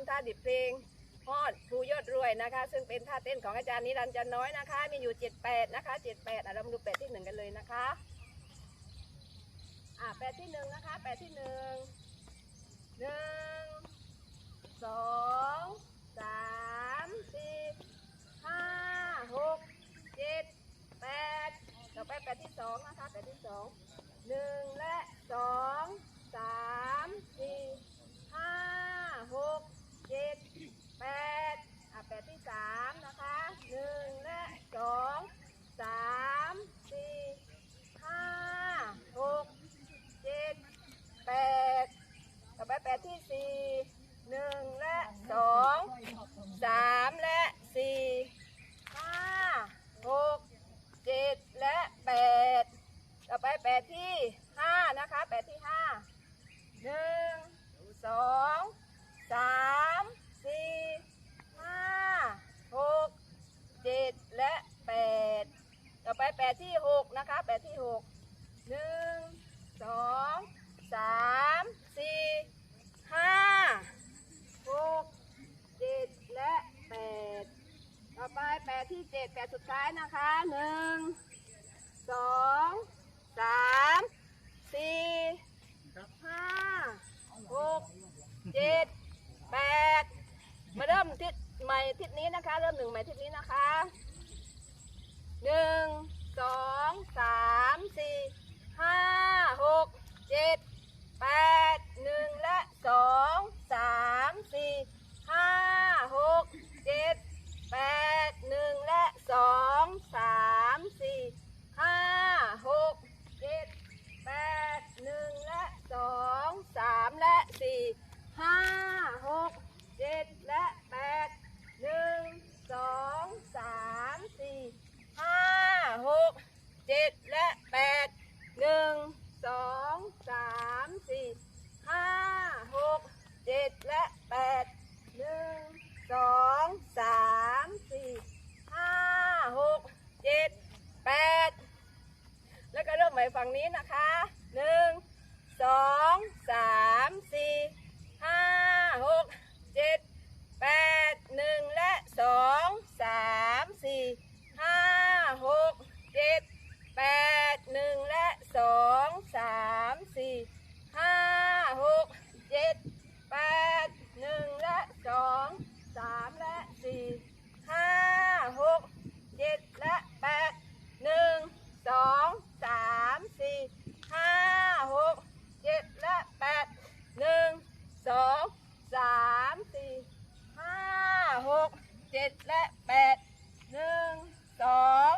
ำท่าดิบเพลงฮอดภูยอดรวยนะคะ ซึ่งเป็นท่าเต้นของอาจารย์นิรันดร์จันน้อยนะคะ มีอยู่ 78 นะคะ 78อะเรามาดูแปดที่หนึ่งกันเลยนะคะอะแปดที่หนึ่งนะคะแปดที่หนึ่งหนึ่งสองสามสี่ห้าหกเจ็ดแปดต่อไปแปดที่สองนะคะแปดที่สองหนึ่งและสองสามสี่ห้าหกเจ็ดแปดอะแปดที่สามนะคะหนึ่งและสองสามสี่ห้าหกเจ็ดแปดต่อไปแปดที่ สี่หนึ่งและสองสามและสี่ห้าหกเจ็ดและแปดต่อไปแปดที่ห้านะคะแปดที่ห้าหนึ่งสองสามสี่ห้าหกเจ็ดและแปดต่อไปแปดที่หกนะคะแปดที่หกหนึ่งสองสามสี่ห้าหกเจ็ดและแปดต่อไปแปด ที่เจ็ดแปดสุดท้ายนะคะหนึ่งสองสามสี่ห้าหกเจ็ดแปดมาเริ่มทิศใหม่ทิศนี้นะคะ เริ่มหนึ่งใหม่ทิศนี้นะคะหนึ่งสองสามสี่ห้าหกเจ็ดแปดหนึ่งและสองสามสี่ห้าหกเจ็ดแปดหนึ่งและสองสามสี่ห้าหกเจ็ดแปดหนึ่งและสองสามและสี่ห้าหกเจ็ดและแปดหนึ่งสองสามสี่ห้าหก เจ็ดและแปดหนึ่งสองสามสี่ห้าหกเจ็ดและแปดหนึ่งสองสามสี่ห้าหกเจ็ดแปดแล้วก็เริ่มใหม่ฝั่งนี้นะคะหนึ่งสองสามสี่ห้าหกเจ็ดแปดหนึ่งและสองสามสี่ห้าหกเจ็ดแปดหนึ่งและสองสามสี่ห้าหกเจ็ดแปดหนึ่งและสองสามและสี่ห้าหกเจ็ดและแปดหนึ่งสองสามสี่ห้าหกเจ็ดและแปดหนึ่งสอง สามสี่ห้าหกเจ็ดและแปดหนึ่งสอง